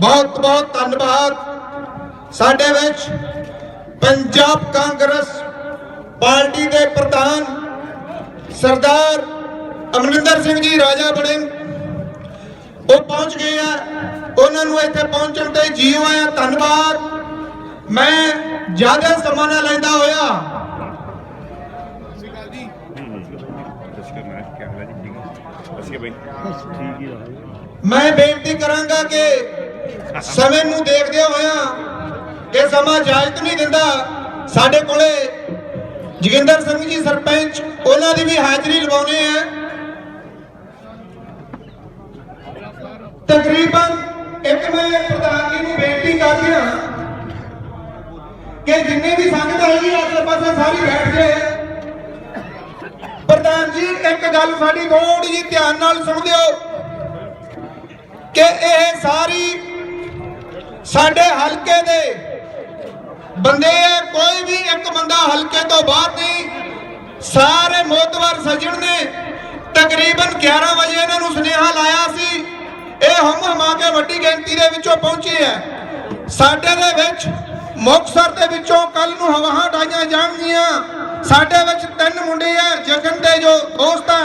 ਬਹੁਤ ਬਹੁਤ ਧੰਨਵਾਦ। ਸਾਡੇ ਵਿੱਚ ਪੰਜਾਬ ਕਾਂਗਰਸ ਪਾਰਟੀ ਦੇ ਪ੍ਰਧਾਨ ਸਰਦਾਰ ਅਮਰਿੰਦਰ ਸਿੰਘ ਜੀ ਰਾਜਾ ਬਣੇ। ਉਹ ਪਹੁੰਚ ਗਏ ਆ। ਉਹਨਾਂ ਨੂੰ ਇੱਥੇ ਪਹੁੰਚਣ ਤੇ ਜੀਓ ਆਇਆ ਧੰਨਵਾਦ। ਮੈਂ ਜ਼ਿਆਦਾ ਸਮਾਂ ਨਾ ਲੈਂਦਾ ਹੋਇਆ। ਮੈਂ ਬੇਨਤੀ ਕਰਾਂਗਾ ਕਿ ਸਮੇਂ ਨੂੰ ਦੇਖਦੇ ਹੋਇਆ ਕਿ ਸਮਾਂ ਇਜਾਜ਼ਤ ਨਹੀਂ ਦਿੰਦਾ। ਸਾਡੇ ਕੋਲੇ ਜੋਗਿੰਦਰ ਸਿੰਘ ਜੀ ਸਰਪੰਚ, ਉਹਨਾਂ ਦੀ ਵੀ ਹਾਜ਼ਰੀ ਲਵਾਉਣੇ ਹੈ। ਤਕਰੀਬਨ ਇੱਕ ਮੈਂ ਪ੍ਰਧਾਨ ਜੀ ਨੂੰ ਬੇਨਤੀ ਕਰਦਾ ਕਿ ਜਿੰਨੇ ਵੀ ਸੰਗਤ ਹੈਗੀ ਆਸੇ ਪਾਸੇ ਸਾਰੀ ਬੈਠ ਜਾਏ। ਪ੍ਰਧਾਨ ਜੀ, ਇੱਕ ਗੱਲ ਸਾਡੀ ਥੋੜੀ ਜਿਹੀ ਧਿਆਨ ਨਾਲ ਸੁਣ ਦਿਓ ਕਿ ਇਹ ਸਾਰੀ ਸਾਡੇ ਹਲਕੇ ਦੇ ਬੰਦੇ ਹੈ ਕੋਈ ਵੀ ਇੱਕ ਬੰਦਾ ਹਲਕੇ ਤੋਂ ਬਾਹਰ ਨਹੀਂ। ਸਾਰੇ ਮੋਤਵਰ ਸੱਜਣ ਨੇ ਤਕਰੀਬਨ 11 ਵਜੇ ਇਹਨਾਂ ਨੂੰ ਸੁਨੇਹਾ ਲਾਇਆ ਸੀ। ਇਹ ਹਮ ਹਮਾ ਕੇ ਵੱਡੀ ਗਿਣਤੀ ਦੇ ਵਿੱਚੋਂ ਪਹੁੰਚੇ ਆ। ਸਾਡੇ ਦੇ ਵਿੱਚ ਮੁਕਤਸਰ ਦੇ ਵਿੱਚੋਂ ਕੱਲ ਨੂੰ ਹਵਾਹਾਂ ਡਾਈਆਂ ਜਾਣਗੀਆਂ। ਸਾਡੇ ਵਿੱਚ ਤਿੰਨ ਮੁੰਡੇ ਆ, ਜਗਨ ਦੇ ਜੋ ਦੋਸਤ ਆ